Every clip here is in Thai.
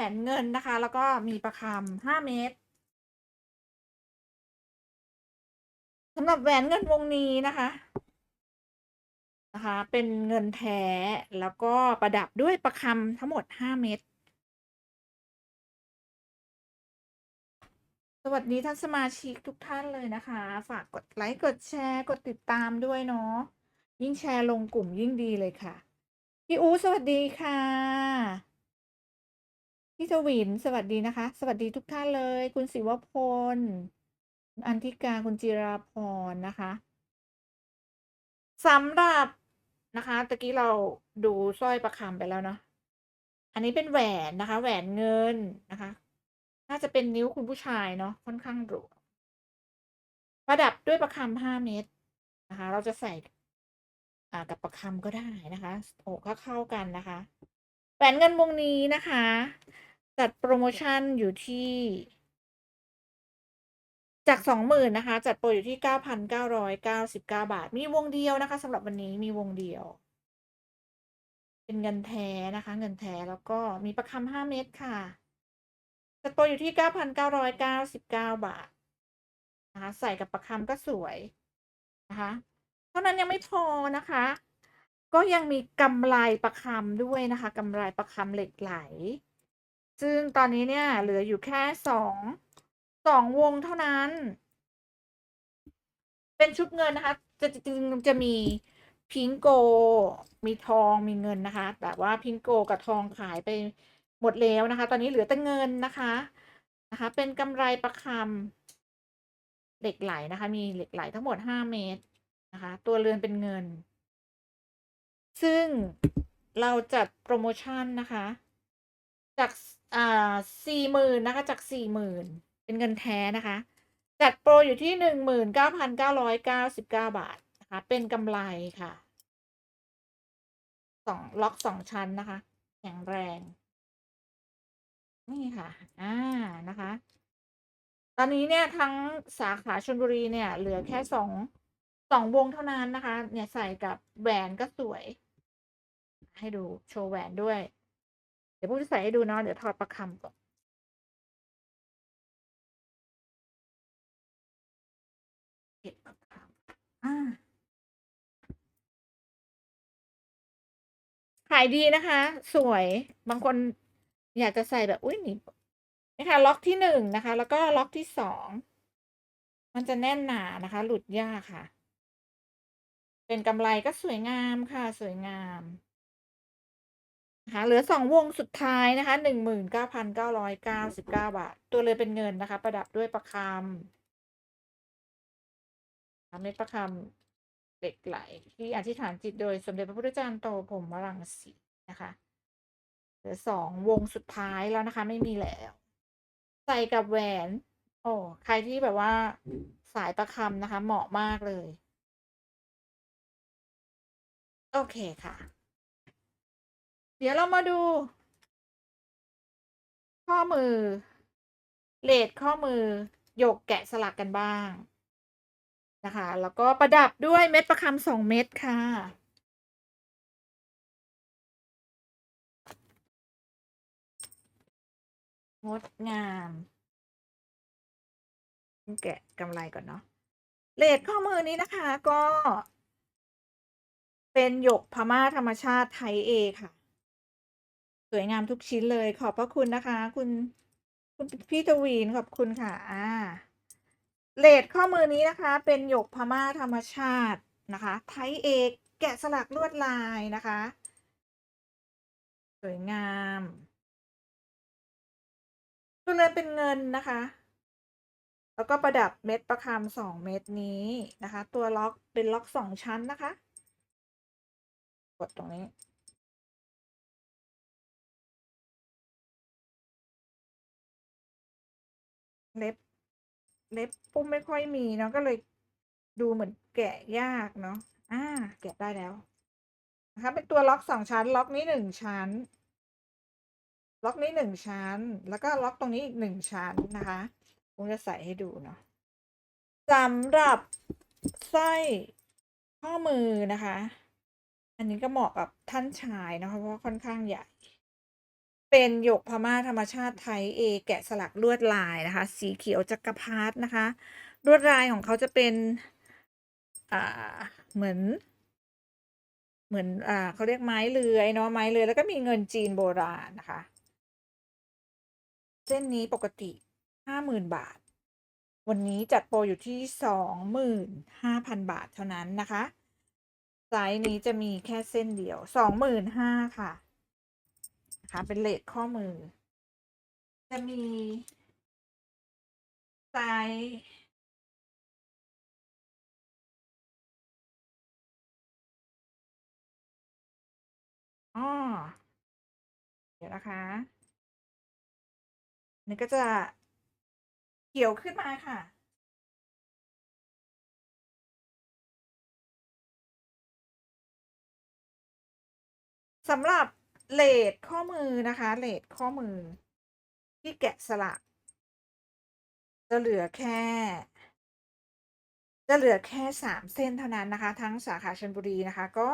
หวนเงินนะคะ แล้วก็มีประคำห้าเมตรสำหรับแหวนเงินวงนี้นะคะ นะคะ เป็นเงินแท้แล้วก็ประดับด้วยประคำทั้งหมดห้าเม็ดสวัสดีท่านสมาชิกทุกท่านเลยนะคะ ฝากกดไลค์กดแชร์กดติดตามด้วยเนาะยิ่งแชร์ลงกลุ่มยิ่งดีเลยค่ะ พี่อูสวัสดีค่ะ พี่ทวินสวัสดีนะคะ สวัสดีทุกท่านเลย คุณศิวพลคุณอันทิกาคุณจิราพรนะคะสำหรับนะคะตะกี้เราดูสร้อยประคำไปแล้วเนาะอันนี้เป็นแหวนนะคะ แหวนเงินนะคะ น่าจะเป็นนิ้วคุณผู้ชายเนาะค่อนข้างหรูประดับด้วยประคำห้าเม็ดนะคะ เราจะใส่อากับประคำก็ได้นะคะ โอ้ก็เข้ากันนะคะแหวนเงินวงนี้นะคะ จัดโปรโมชั่นอยู่ที่ จากสองหมื่นนะคะ จัดโปรอยู่ที่เก้าพันเก้าร้อยเก้าสิบเก้าบาท มีวงเดียวนะคะสำหรับวันนี้มีวงเดียว เป็นเงินแท้นะคะ เงินแท้แล้วก็มีประคำห้าเม็ดค่ะ จัดโปรอยู่ที่เก้าพันเก้าร้อยเก้าสิบเก้าบาทนะคะใส่กับประคำก็สวยนะคะเท่านั้นยังไม่พอนะคะ ก็ยังมีกำไรประคำด้วยนะคะกำไรประคำเหล็กไหล ซึ่งตอนนี้เนี่ย เหลืออยู่แค่สองสองวงเท่านั้น เป็นชุดเงินนะคะ จะจริงจะมีพิงโก มีทองมีเงินนะคะ แต่ว่าพิงโกกับทองขายไปหมดแล้วนะคะ ตอนนี้เหลือแต่เงินนะคะนะคะ เป็นกำไรประคำเหล็กไหลนะคะ มีเหล็กไหลทั้งหมดห้าเมตรนะคะ ตัวเรือนเป็นเงิน ซึ่งเราจัดโปรโมชั่นนะคะ จากอ่าสี่หมื่นนะคะ จากสี่หมื่นเป็นเงินแท้นะคะ จัดโปรอยู่ที่หนึ่งหมื่นเก้าพันเก้าร้อยเก้าสิบเก้าบาทนะคะ เป็นกำไรค่ะสองล็อกสองชั้นนะคะ แข็งแรง นี่ค่ะ อ่านะคะ ตอนนี้เนี่ยทั้งสาขาชลบุรีเนี่ย เหลือแค่สองสองวงเท่านั้นนะคะ เนี่ยใส่กับแหวนก็สวย ให้ดูโชว์แหวนด้วย ดี๋ยวพูดจะใส่ให้ดูเนาะเดี๋ยวถอดประคำก่อนเก็บประคำอ่าขายดีนะคะ สวยบางคนอยากจะใส่แบบ อุ้ยนี่นะคะ ล็อกที่หนึ่งนะคะ แล้วก็ล็อกที่สอง มันจะแน่นหนานะคะ หลุดยากค่ะ เป็นกำไรก็สวยงามค่ะ สวยงาม นะคะเหลือสองวงสุดท้ายนะคะหนึ่งหมื่นเก้าพันเก้าร้อยเก้าสิบเก้าบาท ตัวเรือเป็นเงินนะคะ ประดับด้วยประคำเม็ดประคำเหล็กไหล ที่อธิษฐานจิตโดยสมเด็จพระพุทธจารย์โตพรหมรังสีนะคะ เหลือสองวงสุดท้ายแล้วนะคะ ไม่มีแล้ว ใส่กับแหวน โอ้ใครที่แบบว่าสายประคำนะคะ เหมาะมากเลย โอเคค่ะ เดี๋ยวเรามาดู ข้อมือ เลดข้อมือหยกแกะสลักกันบ้าง นะคะ แล้วก็ประดับด้วยเม็ดประคำสองเม็ดค่ะงดงามแกะกำไรก่อนเนาะเลดข้อมือนี้นะคะก็ เป็นหยกพม่าธรรมชาติไทยเอค่ะ สวยงามทุกชิ้นเลยขอบพระคุณนะคะ คุณคุณพี่ทวีนขอบคุณค่ะอ่าเลดข้อมือนี้นะคะ เป็นหยกพม่าธรรมชาตินะคะ ไทยเอกแกะสลักลวดลายนะคะ สวยงามตัวเรือนเป็นเงินนะคะ แล้วก็ประดับเม็ดประคำสองเม็ดนี้นะคะ ตัวล็อกเป็นล็อกสองชั้นนะคะ กดตรงนี้ เล็บ เล็บปุ้มไม่ค่อยมีเนาะก็เลยดูเหมือนแกะยากเนาะอ่า แกะได้แล้วนะคะเป็นตัวล็อกสองชั้น ล็อกนี้หนึ่งชั้น ล็อกนี้หนึ่งชั้น แล้วก็ล็อกตรงนี้อีกหนึ่งชั้นนะคะผมจะใส่ให้ดูเนาะสำหรับไส้ข้อมือนะคะ อันนี้ก็เหมาะกับท่านชายนะคะเพราะค่อนข้างใหญ่ เป็นหยกพม่าธรรมชาติไทย A แกะสลักลวดลายนะคะ สีเขียวจักรพรรดินะคะลวดลายของเขาจะเป็นอ่าเหมือน เหมือนอ่าเขาเรียกไม้เลือยเนาะไม้เลือยแล้วก็มีเงินจีนโบราณนะคะ เส้นนี้ปกติ50,000บาท วันนี้จัดโปรอยู่ที่25,000บาทเท่านั้นนะคะไซซ์นี้จะมีแค่เส้นเดียว25,000ค่ะ นะคะ เป็นเรตข้อมือ จะมีไซซ์อ้อเดี๋ยวนะคะนี่ก็จะเขียวขึ้นมาค่ะ สำหรับ เรตข้อมือนะคะเรตข้อมือ ที่แกะสลัก จะเหลือแค่ จะเหลือแค่3เส้นเท่านั้นนะคะ ทั้งสาขาชลบุรีนะคะ ก็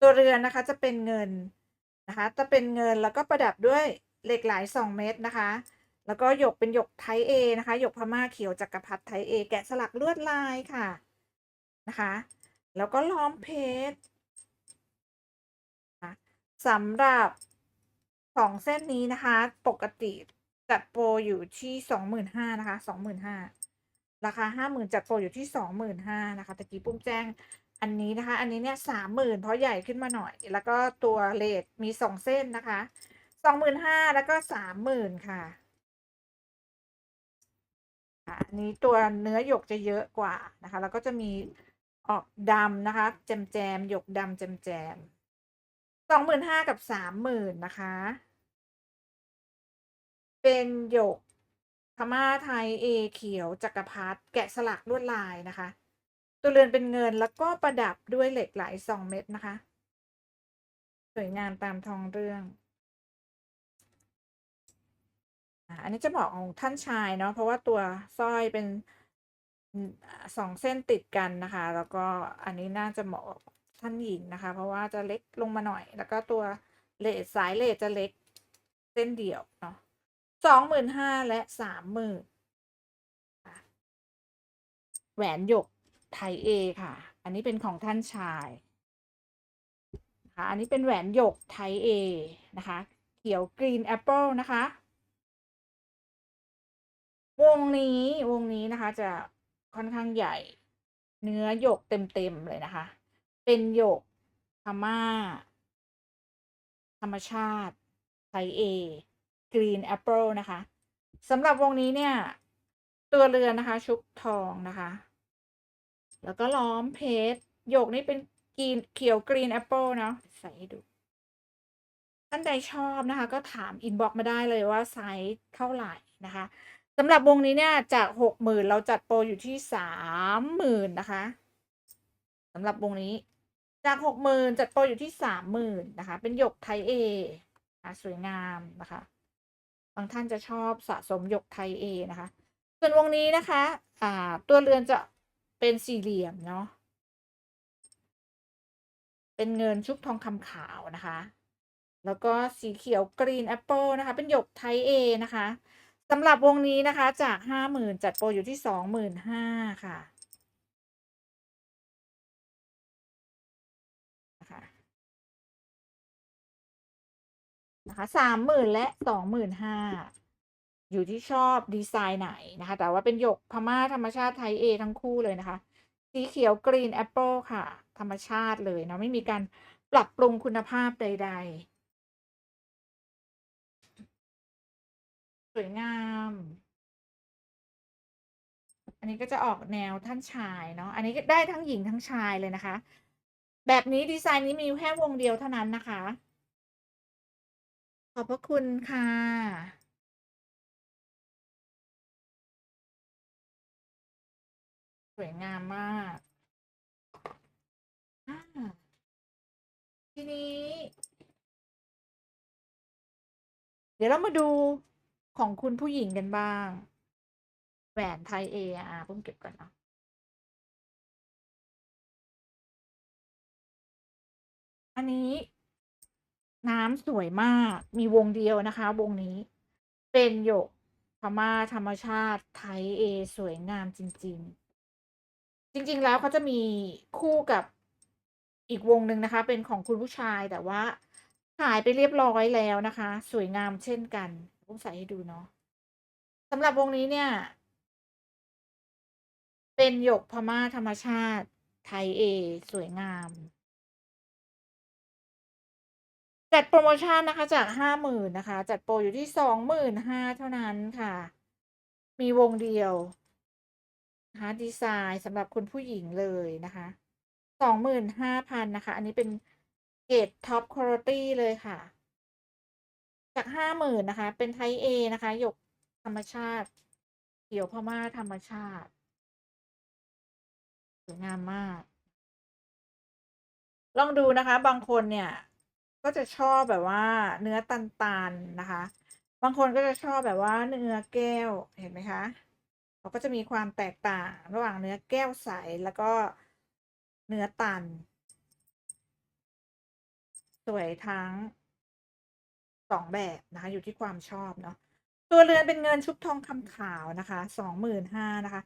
ตัวเรือนนะคะจะเป็นเงินนะคะ จะเป็นเงินแล้วก็ประดับด้วยเหล็กไหล2เม็ดนะคะ แล้วก็หยกเป็นหยกไทป์ A นะคะหยกพม่าเขียวจักรพรรดิไทป์ A แกะสลักลวดลายค่ะนะคะ แล้วก็ล้อมเพชร สำหรับ2เส้นนี้นะคะ ปกติจัดโปรอยู่ที่25,000นห้านะคะ25,000ราคา50,000จัดโปรอยู่ที่25,000นห้านะคะตะกี้ปุ้มแจ้งอันนี้นะคะ อันนี้เนี่ย30,000เพราะใหญ่ขึ้นมาหน่อย แล้วก็ตัวเรตมี2เส้นนะคะ25,000แล้วก็30,000ค่ะค่ะอันนี้ตัวเนื้อหยกจะเยอะกว่านะคะ แล้วก็จะมีออกดำนะคะ แจมๆหยกดำแจม ๆ25,000กับ30,000นนะคะ เป็นหยกพม่าไทย A เขียวจักรพรรดิแกะสลักลวดลายนะคะ ตัวเรือนเป็นเงินแล้วก็ประดับด้วยเหล็กไหล2เม็ดนะคะ สวยงามตามทองเรื่องอันนี้จะเหมาะของท่านชายเนาะเพราะว่าตัวสร้อยเป็นอืมอ่า2เส้นติดกันนะคะ แล้วก็อันนี้น่าจะเหมาะ ท่านหญิงนะคะ เพราะว่าจะเล็กลงมาหน่อย แล้วก็ตัวเรตสายเรตจะเล็กเส้นเดียวเนาะ25,000และ30,000ค่ะแหวนหยกไทย A ค่ะ อันนี้เป็นของท่านชายนะคะอันนี้เป็นแหวนหยกไทย A นะคะ เขียวกรีนแอปเปิลนะคะ วงนี้วงนี้นะคะจะค่อนข้างใหญ่ เนื้อหยกเต็มๆเลยนะคะ เป็นหยกพม่า ธรรมชาติไทย A กรีนแอปเปิลนะคะสำหรับวงนี้เนี่ย ตัวเรือนนะคะ ชุบทองนะคะ แล้วก็ล้อมเพชรหยกนี่เป็นกรีนเขียวกรีนแอปเปิลเนาะใส่ให้ดูท่านใดชอบนะคะ ก็ถามอินบ็อกมาได้เลยว่าไซซ์เท่าไหร่นะคะสำหรับวงนี้เนี่ยจาก60,000เราจัดโปรอยู่ที่30,000นะคะสำหรับวงนี้ จาก60,000จัดโปรอยู่ที่30,000นนะคะ เป็นหยกไทย A อ่าสวยงามนะคะ บางท่านจะชอบสะสมหยกไทย A นะคะ ส่วนวงนี้นะคะอ่าตัวเรือนจะเป็นสี่เหลี่ยมเนาะ เป็นเงินชุบทองคำขาวนะคะ แล้วก็สีเขียวกรีนแอปเปิลนะคะ เป็นหยกไทย A นะคะสำหรับวงนี้นะคะจาก50,000จัดโปรอยู่ที่25,000ค่ะนะคะ นะคะ30,000และ25,000อยู่ที่ชอบดีไซน์ไหนนะคะ แต่ว่าเป็นหยกพม่าธรรมชาติไทย A ทั้งคู่เลยนะคะ สีเขียวกรีนแอปเปิลค่ะ ธรรมชาติเลยเนาะไม่มีการปรับปรุงคุณภาพใด ๆ สวยงาม อันนี้ก็จะออกแนวท่านชายเนาะอันนี้ก็ได้ทั้งหญิงทั้งชายเลยนะคะ แบบนี้ดีไซน์นี้มีแค่วงเดียวเท่านั้นนะคะ ขอบพระคุณค่ะสวยงามมากอาทีนี้ เดี๋ยวเรามาดูของคุณผู้หญิงกันบ้าง แหวนไทย A ออาปุ้มเก็บก่อนเนาะอันนี้ น้ำสวยมาก มีวงเดียวนะคะ วงนี้ เป็นหยกพม่าธรรมชาติไทยเอ สวยงามจริง ๆ จริง ๆ แล้วเขาจะมีคู่กับอีกวงหนึ่งนะคะ เป็นของคุณผู้ชายแต่ว่าขายไปเรียบร้อยแล้วนะคะ สวยงามเช่นกันต้องใส่ให้ดูเนาะสำหรับวงนี้เนี่ย เป็นหยกพม่าธรรมชาติไทยเอ สวยงาม จัดโพรโมชั่นนะคะจาก50,000นนะคะ จัดโปรอยู่ที่25,000เท่านั้นค่ะ มีวงเดียวนะคะดีไซน์สำหรับคุณผู้หญิงเลยนะคะ25,000นห้าพันนะคะ อันนี้เป็นเกรดท็อปควอลิตีเลยค่ะ จาก50,000นนะคะ เป็นไทเอนะคะหยกธรรมชาติเขียวพม่าธรรมชาติสวยงามมาก ลองดูนะคะ บางคนเนี่ย ก็จะชอบแบบว่าเนื้อตันๆนะคะ บางคนก็จะชอบแบบว่าเนื้อแก้วเห็นไหมคะ?เขาก็จะมีความแตกต่างระหว่างเนื้อแก้วใสแล้วก็เนื้อตัน สวยทั้ง2แบบนะคะ อยู่ที่ความชอบเนาะตัวเรือนเป็นเงินชุบทองคำขาวนะคะ25,000นะคะ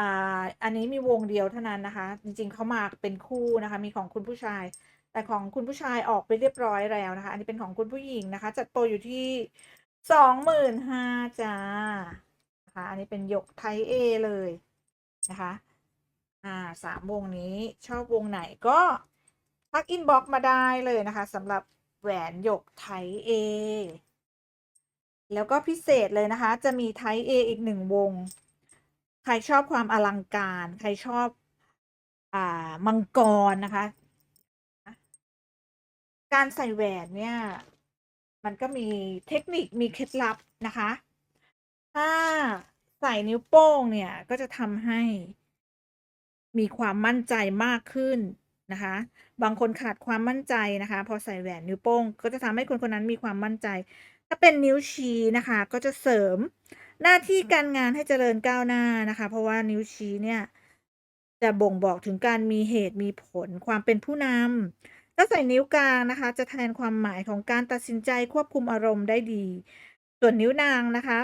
อ่าอันนี้มีวงเดียวเท่านั้นนะคะ จริงๆเขามาเป็นคู่นะคะ มีของคุณผู้ชาย แต่ของคุณผู้ชายออกไปเรียบร้อยแล้วนะคะ อันนี้เป็นของคุณผู้หญิงนะคะ จัดโปรอยู่ที่25,000จ้ะนะคะอันนี้เป็นหยกไทยเอเลยนะคะ อ่า3วงนี้ชอบวงไหนก็ทักอินบ็อกมาได้เลยนะคะสำหรับแหวนหยกไทยเอแล้วก็พิเศษเลยนะคะ จะมีไทยเออีก1วง ใครชอบความอลังการ ใครชอบ อ่ามังกรนะคะ การใส่แหวนเนี่ย มันก็มีเทคนิคมีเคล็ดลับนะคะ ถ้าใส่นิ้วโป้งเนี่ย ก็จะทำให้มีความมั่นใจมากขึ้นนะคะ บางคนขาดความมั่นใจนะคะ พอใส่แหวนนิ้วโป้ง ก็จะทำให้คนคนนั้นมีความมั่นใจ ถ้าเป็นนิ้วชี้นะคะ ก็จะเสริมหน้าที่การงานให้เจริญก้าวหน้านะคะ เพราะว่านิ้วชี้เนี่ยจะบ่งบอกถึงการมีเหตุมีผลความเป็นผู้นำ ถ้าใส่นิ้วกลางนะคะ จะแทนความหมายของการตัดสินใจควบคุมอารมณ์ได้ดี ส่วนนิ้วนางนะคะ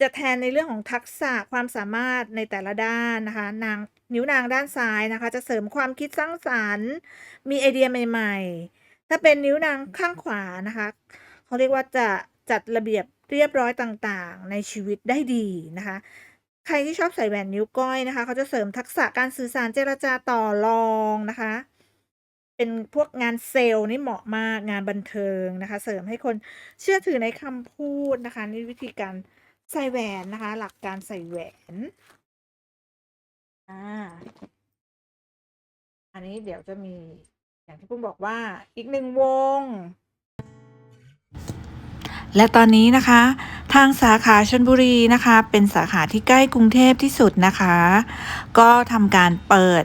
จะแทนในเรื่องของทักษะความสามารถในแต่ละด้านนะคะ นางนิ้วนางด้านซ้ายนะคะ จะเสริมความคิดสร้างสรรค์ มีไอเดียใหม่ ๆ ถ้าเป็นนิ้วนางข้างขวานะคะ เขาเรียกว่าจะจัดระเบียบเรียบร้อยต่างๆ ในชีวิตได้ดีนะคะใครที่ชอบใส่แหวนนิ้วก้อยนะคะ เขาจะเสริมทักษะการสื่อสารเจรจาต่อรองนะคะ เป็นพวกงานเซลส์นี่เหมาะมากงานบันเทิงนะคะ เสริมให้คนเชื่อถือในคำพูดนะคะนี่วิธีการใส่แหวนนะคะ หลักการใส่แหวนอ่าอันนี้เดี๋ยวจะมีอย่างที่ปุ้มบอกว่าอีก1วง และตอนนี้นะคะ ทางสาขาชลบุรีนะคะ เป็นสาขาที่ใกล้กรุงเทพที่สุดนะคะ ก็ทำการเปิด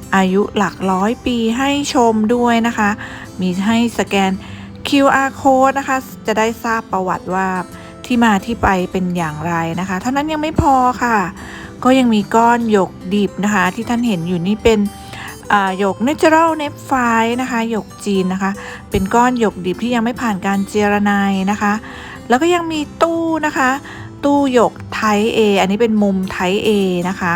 อายุหลักร้อยปีให้ชมด้วยนะคะ มีให้สแกน QR code นะคะ จะได้ทราบประวัติว่าที่มาที่ไปเป็นอย่างไรนะคะ เท่านั้นยังไม่พอค่ะ ก็ยังมีก้อนหยกดิบนะคะ ที่ท่านเห็นอยู่นี่เป็นหยก natural n e p h i นะคะหยกจีนนะคะ เป็นก้อนหยกดิบที่ยังไม่ผ่านการเจรไนายนะคะ แล้วก็ยังมีตู้นะคะ ตู้หยกไทย A อันนี้เป็นมุมไทย A นะคะ